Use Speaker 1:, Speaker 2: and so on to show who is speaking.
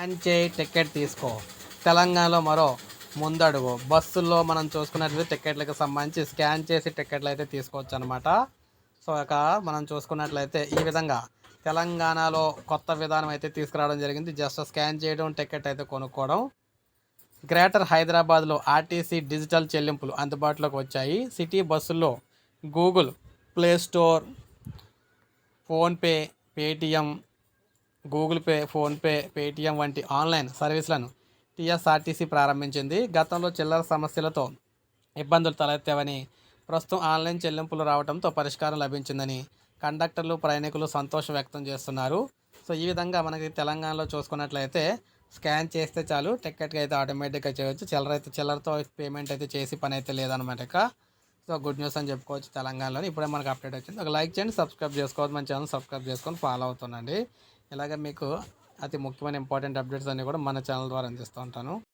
Speaker 1: Scan చేయి ticket తీసుకో. తెలంగాణలో మరో ముందడుగు. బస్సుల్లో మనం చూసుకున్నట్లయితే టికెట్లకు సంబంధించి స్కాన్ చేసి టికెట్లు అయితే తీసుకోవచ్చు అనమాట సో ఇక మనం చూసుకున్నట్లయితే ఈ విధంగా తెలంగాణలో కొత్త విధానం అయితే తీసుకురావడం జరిగింది. జస్ట్ స్కాన్ చేయడం టికెట్ అయితే కొనుక్కోవడం. గ్రేటర్ హైదరాబాద్లో ఆర్టీసీ డిజిటల్ చెల్లింపులు అందుబాటులోకి వచ్చాయి. సిటీ బస్సుల్లో Google Play Store PhonePe Paytm Google Pay PhonePe Paytm వంటి ఆన్లైన్ సర్వీసులను టీఎస్ఆర్టీసీ ప్రారంభించింది. గతంలో చిల్లర సమస్యలతో ఇబ్బందులు తలెత్తావని ప్రస్తుతం ఆన్లైన్ చెల్లింపులు రావడంతో పరిష్కారం లభించిందని కండక్టర్లు ప్రయాణికులు సంతోషం వ్యక్తం చేస్తున్నారు. సో ఈ విధంగా మనకి తెలంగాణలో చూసుకున్నట్లయితే స్కాన్ చేస్తే చాలు టికెట్కి అయితే ఆటోమేటిక్గా చేయొచ్చు. చిల్లర అయితే చిల్లరతో పేమెంట్ అయితే చేసి పని అయితే లేదనమాట ఇక. సో గుడ్ న్యూస్ అని చెప్పుకోవచ్చు తెలంగాణలో ఇప్పుడే మనకు అప్డేట్ వచ్చింది. ఒక లైక్ చేయండి సబ్స్క్రైబ్ చేసుకోవద్దు. మన ఛానల్ సబ్స్క్రైబ్ చేసుకొని ఫాలో అవుతుండండి. ఇలాగ మీకు అతి ముఖ్యమైన ఇంపార్టెంట్ అప్డేట్స్ అన్నీ కూడా మన ఛానల్ ద్వారా అందిస్తూ ఉంటాను.